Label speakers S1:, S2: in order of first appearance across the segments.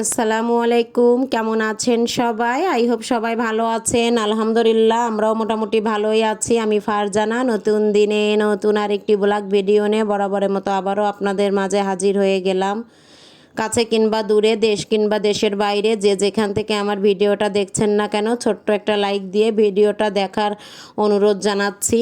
S1: আসসালামু আলাইকুম, কেমন আছেন সবাই? আই হোপ সবাই ভালো আছেন। আলহামদুলিল্লাহ, আমরাও মোটামুটি ভালোই আছি। আমি ফারজানা, নতুন দিনে নতুন আরেকটি ব্লগ ভিডিও নিয়ে বরাবরের মতো আবারও আপনাদের মাঝে হাজির হয়ে গেলাম। কাছে কিংবা দূরে, দেশ কিংবা দেশের বাইরে, যে যেখান থেকে আমার ভিডিওটা দেখছেন না কেন, ছোট্ট একটা লাইক দিয়ে ভিডিওটা দেখার অনুরোধ জানাচ্ছি।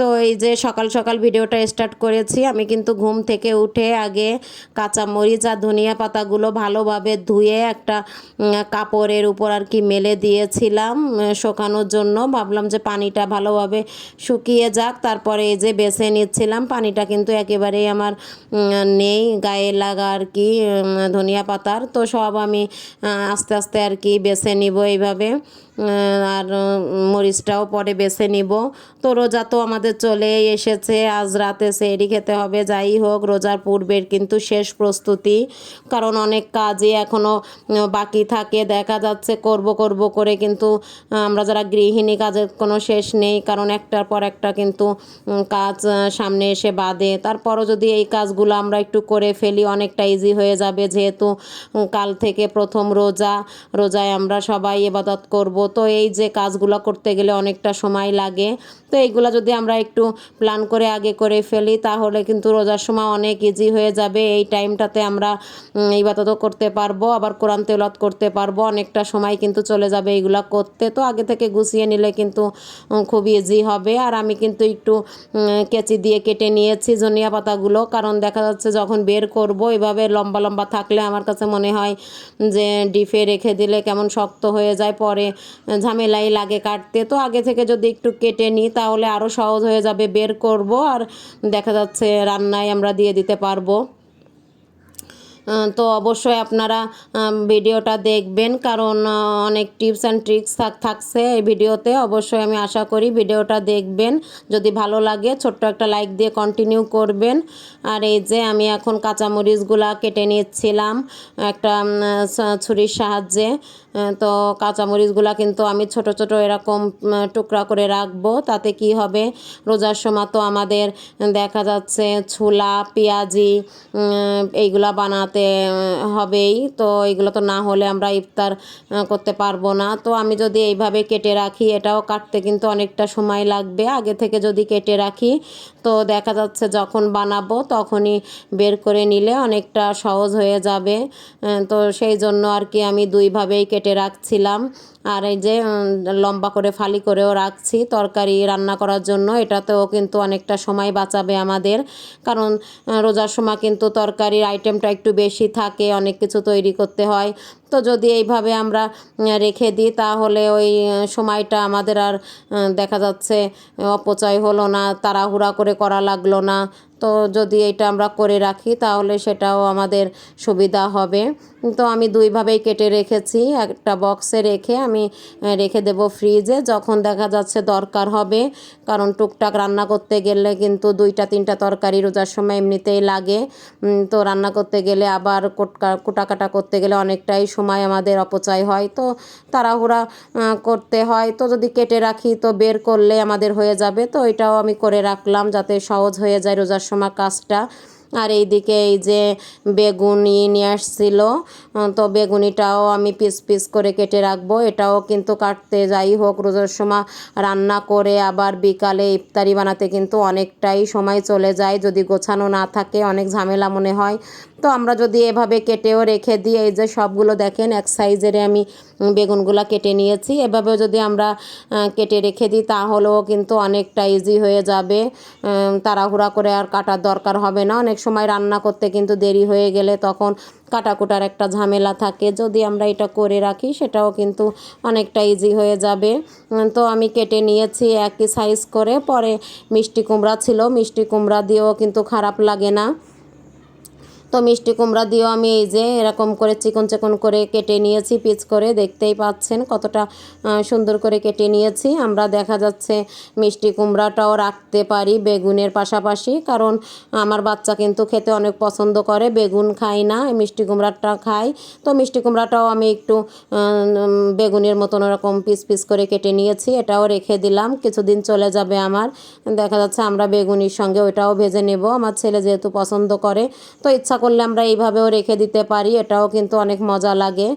S1: তো এই যে সকাল সকাল ভিডিওটা স্টার্ট করেছি, আমি কিন্তু ঘুম থেকে উঠে আগে কাঁচা মরিচ আর ধনিয়া পাতাগুলো ভালোভাবে ধুয়ে একটা কাপড়ের উপর আর কি মেলে দিয়েছিলাম শুকানোর জন্য। ভাবলাম যে পানিটা ভালোভাবে শুকিয়ে যাক, তারপরে এই যে বেছে নিচ্ছিলাম, পানিটা কিন্তু একেবারেই আমার নেই, গায়ে লাগা আর কি ধনিয়া পাতার। তো সব আমি আস্তে আস্তে আর কি বেছে নিব এইভাবে। আর মরিচটাও পরে বেছে নিব। তো রোজা তো আমাদের চলে এসেছে। আজ রাতে সেরি খেতে হবে, যাই হোক, রোজার পূর্বের কিন্তু শেষ প্রস্তুতি। কারণ অনেক কাজই এখনও বাকি থাকে। দেখা যাচ্ছে করব করব করে কিন্তু আমরা যারা গৃহিণী, কাজের কোনো শেষ নেই। কারণ একটার পর একটা কিন্তু কাজ সামনে এসে বাঁধে তারপরও যদি এই কাজগুলো আমরা একটু করে ফেলি, অনেকটা ইজি হয়ে যাবে। যেহেতু কাল থেকে প্রথম রোজা। রোজায় আমরা সবাই এবাদত করব। তো এই যে কাজগুলো করতে গেলে অনেকটা সময় লাগে। তো এইগুলো যদি আমরা একটু প্ল্যান করে আগে করে ফেলি, তাহলে কিন্তু রোজার সময় অনেক ইজি হয়ে যাবে। এই টাইমটাতে আমরা ইবাদতও করতে পারব, আবার কোরআন তেলত করতে পারব। অনেকটা সময় কিন্তু চলে যাবে এইগুলা করতে। তো আগে থেকে গুছিয়ে নিলে কিন্তু খুব ইজি হবে। আর আমি কিন্তু একটু কেচি দিয়ে কেটে নিয়েছি ধনিয়া পাতাগুলো। কারণ দেখা যাচ্ছে যখন বের করব, এভাবে লম্বা লম্বা থাকলে আমার কাছে মনে হয় যে ডিপে রেখে দিলে কেমন শক্ত হয়ে যায়। পরে ঝামেলাই লাগে কাটতে। তো আগে থেকে যদি একটু কেটে নিই, তাহলে আরও সহজ হয়ে যাবে। বের করব আর দেখা যাচ্ছে রান্নায় আমরা দিয়ে দিতে পারব। তো অবশ্যই আপনারা ভিডিওটা দেখবেন, কারণ অনেক টিপস অ্যান্ড ট্রিক্স থাকছে এই ভিডিওতে। অবশ্যই আমি আশা করি ভিডিওটা দেখবেন। যদি ভালো লাগে, ছোট্ট একটা লাইক দিয়ে কন্টিনিউ করবেন। আর এই যে আমি এখন কাঁচামরিচগুলা কেটে নিচ্ছিলাম, একটা ছুরির সাহায্যে। তো কাঁচামরিচগুলা কিন্তু আমি ছোট ছোট এরকম টুকরা করে রাখব, তাতে কি হবে? রোজার সময় তো আমাদের, দেখা যাচ্ছে, ছোলা, পেঁয়াজি এইগুলা বানাতে হবেই। তো এগুলো তো না হলে আমরা ইফতার করতে পারব না। তো আমি যদি এইভাবে কেটে রাখি, এটাও কাটতে কিন্তু অনেকটা সময় লাগবে। আগে থেকে যদি কেটে রাখি, তো দেখা যাচ্ছে যখন বানাবো তখনই বের করে নিলে অনেকটা সহজ হয়ে যাবে। তো সেই জন্য আর কি আমি দুইভাবেই কেটে রাখছিলাম। আর এই যে লম্বা করে ফালি করেও রাখছি তরকারি রান্না করার জন্য। এটাতেও কিন্তু অনেকটা সময় বাঁচাবে আমাদের। কারণ রোজার সময় কিন্তু তরকারির আইটেমটা একটু বেশি থাকে, অনেক কিছু তৈরি করতে হয়। তো যদি এইভাবে আমরা রেখে দিই, তাহলে ওই সময়টা আমাদের আর দেখা যাচ্ছে, অপচয় হলো না, তাড়াহুড়া করে করা লাগল না। তো যদি এটা আমরা করে রাখি, তাহলে সেটাও আমাদের সুবিধা হবে। তো আমি দুইভাবেই কেটে রেখেছি। একটা বক্সে রেখে আমি রেখে দেব ফ্রিজে যখন দেখা যাচ্ছে দরকার হবে, কারণ টুকটাক রান্না করতে গেলে কিন্তু দুইটা, তিনটা তরকারি রোজার সময় এমনিতেই লাগে। তো রান্না করতে গেলে আবার কোটকা, কুটাকাটা করতে গেলে অনেকটাই সময় আমাদের অপচয় হয়। তো তাড়াহুড়া করতে হয়। তো যদি কেটে রাখি, তো বের করলে আমাদের হয়ে যাবে। তো এটাও আমি করে রাখলাম যাতে সহজ হয়ে যায় রোজার সময় কাজটা আর এইদিকে এই যে বেগুনি নিয়ে আসছিল তো বেগুনিটাও আমি পিস পিস করে কেটে রাখব। এটাও কিন্তু কাটতে যাই হোক, রোজার সময় রান্না করে আবার বিকালে ইফতারি বানাতে কিন্তু অনেকটাই সময় চলে যায়, যদি গোছানো না থাকে অনেক ঝামেলা মনে হয়। তো আমরা যদি এভাবে কেটেও রেখে দিই, এই যে সবগুলো দেখেন, এক সাইজের আমি বেগুনগুলো কেটে নিয়েছি। এভাবেও যদি আমরা কেটে রেখে দিই, তাহলেও কিন্তু অনেকটা ইজি হয়ে যাবে। তাড়াহুড়া করে আর কাটার দরকার হবে না। অনেক সময় রান্না করতে কিন্তু দেরি হয়ে গেলে তখন কাটাকুটার একটা ঝামেলা থাকে। যদি আমরা এটা করে রাখি, সেটাও কিন্তু অনেকটা ইজি হয়ে যাবে। তো আমি কেটে নিয়েছি একই সাইজ করে। পরে মিষ্টি কুমড়া ছিল, মিষ্টি কুমড়া দিয়েও কিন্তু খারাপ লাগে না। তো মিষ্টি কুমড়া দিয়েও আমি এই যে এরকম করে চিকন চিকন করে কেটে নিয়েছি, পিচ করে দেখতেই পাচ্ছেন কতটা সুন্দর করে কেটে নিয়েছি। আমরা দেখা যাচ্ছে মিষ্টি কুমড়াটাও রাখতে পারি বেগুনের পাশাপাশি, কারণ আমার বাচ্চা কিন্তু খেতে অনেক পছন্দ করে, বেগুন খাই না, মিষ্টি কুমড়াটা খাই তো মিষ্টি কুমড়াটাও আমি একটু বেগুনের মতন ওরকম পিস পিস করে কেটে নিয়েছি, এটাও রেখে দিলাম, কিছুদিন চলে যাবে আমার। দেখা যাচ্ছে আমরা বেগুনির সঙ্গে ওইটাও ভেজে নেব, আমার ছেলে যেহেতু পছন্দ করে, তো ইচ্ছা করলে আমরা এইভাবেও রেখে দিতে পারি, এটাও কিন্তু অনেক মজা লাগে।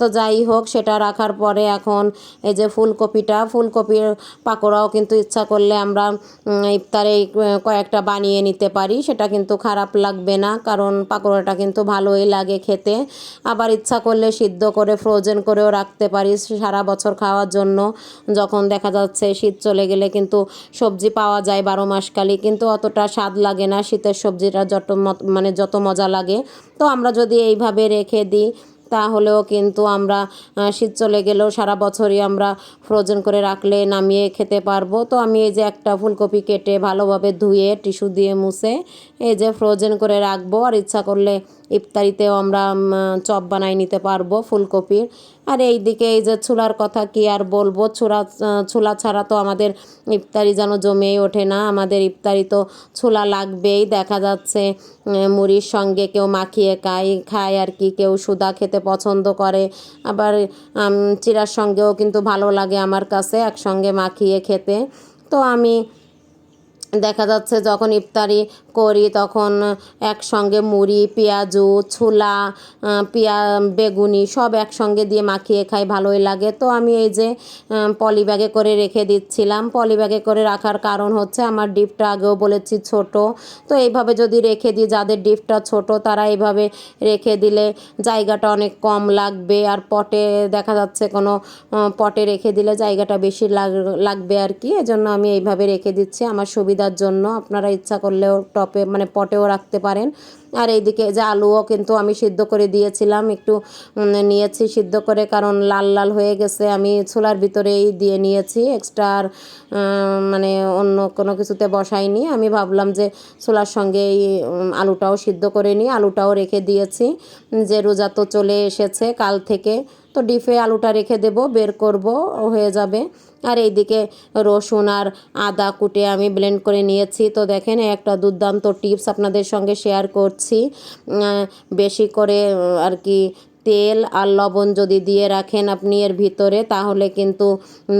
S1: তো যাই হোক, সেটা রাখার পরে এখন এই যে ফুলকপিটা, ফুলকপির পাকোড়াও কিন্তু ইচ্ছা করলে আমরা ইফতারে কয়েকটা বানিয়ে নিতে পারি, সেটা কিন্তু খারাপ লাগবে না, কারণ পাকোড়াটা কিন্তু ভালোই লাগে খেতে। আবার ইচ্ছা করলে সিদ্ধ করে ফ্রোজেন করেও রাখতে পারি সারা বছর খাওয়ার জন্য। যখন দেখা যাচ্ছে শীত চলে গেলে কিন্তু সবজি পাওয়া যায় বারো মাসকালই কিন্তু অতটা স্বাদ লাগে না শীতের সবজিটা যত মানে যত মজা লাগে। তো আমরা যদি এইভাবে রেখে দিই, তাহলেও কিন্তু আমরা শীত চলে গেলেও সারা বছরই আমরা ফ্রোজেন করে রাখলে নামিয়ে খেতে পারব। তো আমি এই যে একটা ফুলকপি কেটে ভালোভাবে ধুয়ে, টিস্যু দিয়ে মুছে, এই যে ফ্রোজেন করে রাখব। আর ইচ্ছা করলে ইফতারিতেও আমরা চপ বানাই নিতে পারব ফুলকপির। আর এই দিকে এই যে ছোলার কথা কি আর বলব? ছোলা ছোলা ছাড়া তো আমাদের ইফতারি যেন জমেই ওঠে না। আমাদের ইফতারি তো ছোলা লাগবেই। দেখা যাচ্ছে মুড়ির সঙ্গে কেউ মাখিয়ে খায় খায় আর কি। কেউ সুদা খেতে পছন্দ করে। আবার চিড়ার সঙ্গেও কিন্তু ভালো লাগে আমার কাছে একসঙ্গে মাখিয়ে খেতে। তো আমি দেখা যাচ্ছে যখন ইফতারি করি তখন একসঙ্গে মুড়ি, পেঁয়াজু, ছোলা পেঁয়া, বেগুনি সব একসঙ্গে দিয়ে মাখিয়ে খাই, ভালোই লাগে। তো আমি এই যে পলি ব্যাগে করে রেখে দিচ্ছিলাম। পলি ব্যাগে করে রাখার কারণ হচ্ছে আমার ডিপটা আগেও বলেছি ছোট। তো এইভাবে যদি রেখে দিই, যাদের ডিপটা ছোট তারা এইভাবে রেখে দিলে জায়গাটা অনেক কম লাগবে। আর পটে দেখা যাচ্ছে কোনো পটে রেখে দিলে জায়গাটা বেশি লাগ- লাগবে আর কি। এজন্য আমি এইভাবে রেখে দিচ্ছি। আমার সুবিধার জন্য আপনারা ইচ্ছা করলেও টপে মানে পটেও রাখতে পারেন। আর এইদিকে যে আলুও কিন্তু আমি সিদ্ধ করে দিয়েছিলাম, একটু নিয়েছি সিদ্ধ করে, কারণ লাল লাল হয়ে গেছে। আমি ছোলার ভিতরেই দিয়ে নিয়েছি এক্সট্রা আর মানে অন্য কোনো কিছুতে বসাইনি। আমি ভাবলাম যে ছোলার সঙ্গে এই আলুটাও সিদ্ধ করে নিই। আলুটাও রেখে দিয়েছি। যে রোজা তো চলে এসেছে কাল থেকে। তো ডিপে আলুটা রেখে দেব, বের করব, হয়ে যাবে। আর এইদিকে রসুন আর আদা কুটে আমি ব্লেন্ড করে নিয়েছি। তো দেখেন, একটা দুর্দান্ত টিপস আপনাদের সঙ্গে শেয়ার করছি। বেশি করে আর কি তেল আর লবণ যদি দিয়ে রাখেন আপনি এর ভিতরে, তাহলে কিন্তু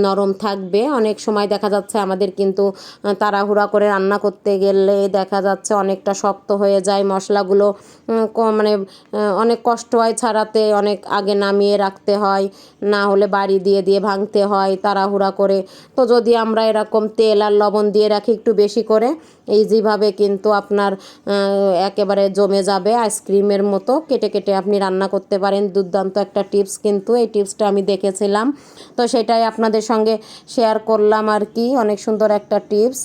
S1: নরম থাকবে। অনেক সময় দেখা যাচ্ছে আমাদের কিন্তু তাড়াহুড়া করে রান্না করতে গেলে দেখা যাচ্ছে অনেকটা শক্ত হয়ে যায়, মশলাগুলো মানে অনেক কষ্ট হয় ছাড়াতে, অনেক আগে নামিয়ে রাখতে হয়, না হলে বাড়ি দিয়ে দিয়ে ভাঙতে হয়, তাড়াহুড়া করে। তো যদি আমরা এরকম তেল আর লবণ দিয়ে রাখি একটু বেশি করে ইজিভাবে কিন্তু আপনার একেবারে জমে যাবে আইসক্রিমের মতো, কেটে কেটে আপনি রান্না করতে পারেন। দুর্দান্ত একটা টিপস কিন্তু এই টিপসটা আমি দেখেছিলাম। তো সেটাই আপনাদের সঙ্গে শেয়ার করলাম আর কি। অনেক সুন্দর একটা টিপস।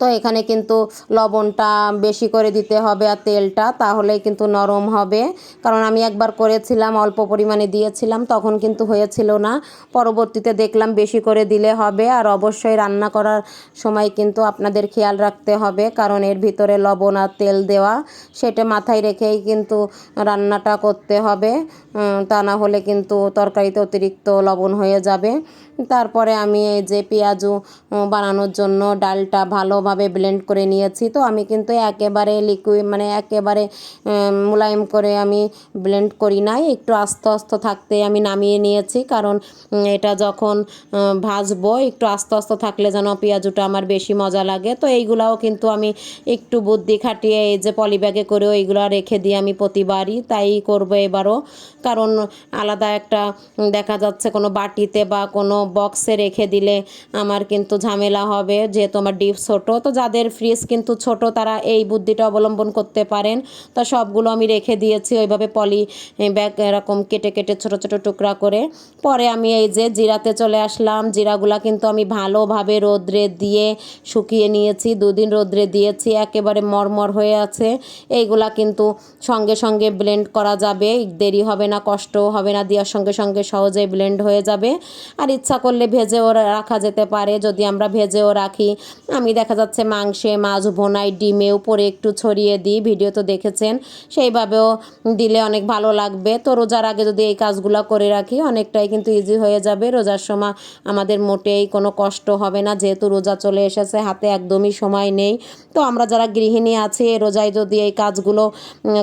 S1: তো এখানে কিন্তু লবণটা বেশি করে দিতে হবে আর তেলটা, তাহলেই কিন্তু নরম হবে। কারণ আমি একবার করেছিলাম, অল্প পরিমাণে দিয়েছিলাম, তখন কিন্তু হয়েছিল না। পরবর্তীতে দেখলাম বেশি করে দিলে হবে আর অবশ্যই রান্না করার সময় কিন্তু আপনাদের খেয়াল রাখতে হবে, কারণ এর ভিতরে লবণ আর তেল দেওয়া, সেটা মাথায় রেখেই কিন্তু রান্নাটা করতে হবে। তা না হলে কিন্তু তরকারিতে অতিরিক্ত লবণ হয়ে যাবে। তারপরে আমি এই যে পেঁয়াজু বানানোর জন্য ডালটা ভালোভাবে ব্লেন্ড করে নিয়েছি। তো আমি কিন্তু একেবারে লিকুইড মানে একেবারে মোলায়েম করে আমি ব্লেন্ড করি নাই। একটু আস্তে আস্তে থাকতে আমি নামিয়ে নিয়েছি, কারণ এটা যখন ভাজবো, একটু আস্তে আস্তে থাকলে যেন পেঁয়াজুটা আমার বেশি মজা লাগে। তো এইগুলাও কিন্তু আমি একটু বুদ্ধি খাটিয়ে এই যে পলিব্যাগে করেও এইগুলো রেখে দিই আমি প্রতিবারই তাই করব এবারও। কারণ আলাদা একটা, দেখা যাচ্ছে কোনো বাটিতে বা কোনো বক্সে রেখে দিলে আমার কিন্তু ঝামেলা হবে যেহেতু আমার ডিপ ছোটো। তো যাদের ফ্রিজ কিন্তু ছোট, তারা এই বুদ্ধিটা অবলম্বন করতে পারেন। তো সবগুলো আমি রেখে দিয়েছি ওইভাবে পলি ব্যাগ এরকম কেটে কেটে ছোট ছোট টুকরা করে। পরে আমি এই যে জিরাতে চলে আসলাম, জিরাগুলা কিন্তু আমি ভালোভাবে রোদ্রে দিয়ে শুকিয়ে নিয়েছি, দুদিন রোদ্রে দিয়েছি, একেবারে মরমর হয়ে আছে। এইগুলা কিন্তু সঙ্গে সঙ্গে ব্লেন্ড করা যাবে, দেরি হবে না, কষ্টও হবে না, দেওয়ার সঙ্গে সঙ্গে সহজেই ব্লেন্ড হয়ে যাবে। আর ইচ্ছা করলে ভেজেও রাখা যেতে পারে। যদি আমরা ভেজেও রাখি, আমি দেখা যাচ্ছে মাংসে মাছ, ভোনাই ডিমে উপরে একটু ছড়িয়ে দিই। ভিডিও তো দেখেছেন, সেইভাবেও দিলে অনেক ভালো লাগবে। তো রোজার আগে যদি এই কাজগুলো করে রাখি, অনেকটাই কিন্তু ইজি হয়ে যাবে। রোজার সময় আমাদের মোটেই কোনো কষ্ট হবে না। যেহেতু রোজা চলে এসেছে, হাতে একদমই সময় নেই। তো আমরা যারা গৃহিণী আছি এই রোজায় যদি এই কাজগুলো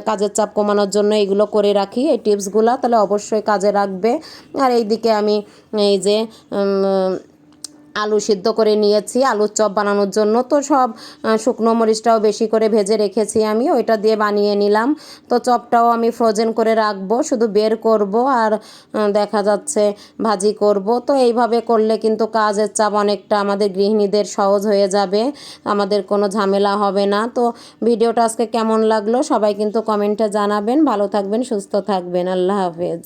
S1: কাজের চাপ কমানোর জন্য এইগুলো করে রাখি, এই টিপসগুলো তাহলে অবশ্যই কাজে রাখবে আর এইদিকে আমি, এই যে আলু সিদ্ধ করে নিয়েছি, আলুর চপ বানানোর জন্য। তো সব শুকনো মরিচটাও বেশি করে ভেজে রেখেছি আমি, ওইটা দিয়ে বানিয়ে নিলাম। তো চপটাও আমি ফ্রোজেন করে রাখব, শুধু বের করব আর দেখা যাচ্ছে ভাজি করব। তো এইভাবে করলে কিন্তু কাজের চাপ অনেকটা আমাদের গৃহিণীদের সহজ হয়ে যাবে, আমাদের কোনো ঝামেলা হবে না। তো ভিডিওটা আজকে কেমন লাগল সবাই কিন্তু কমেন্টে জানাবেন। ভালো থাকবেন, সুস্থ থাকবেন। আল্লাহ হাফেজ।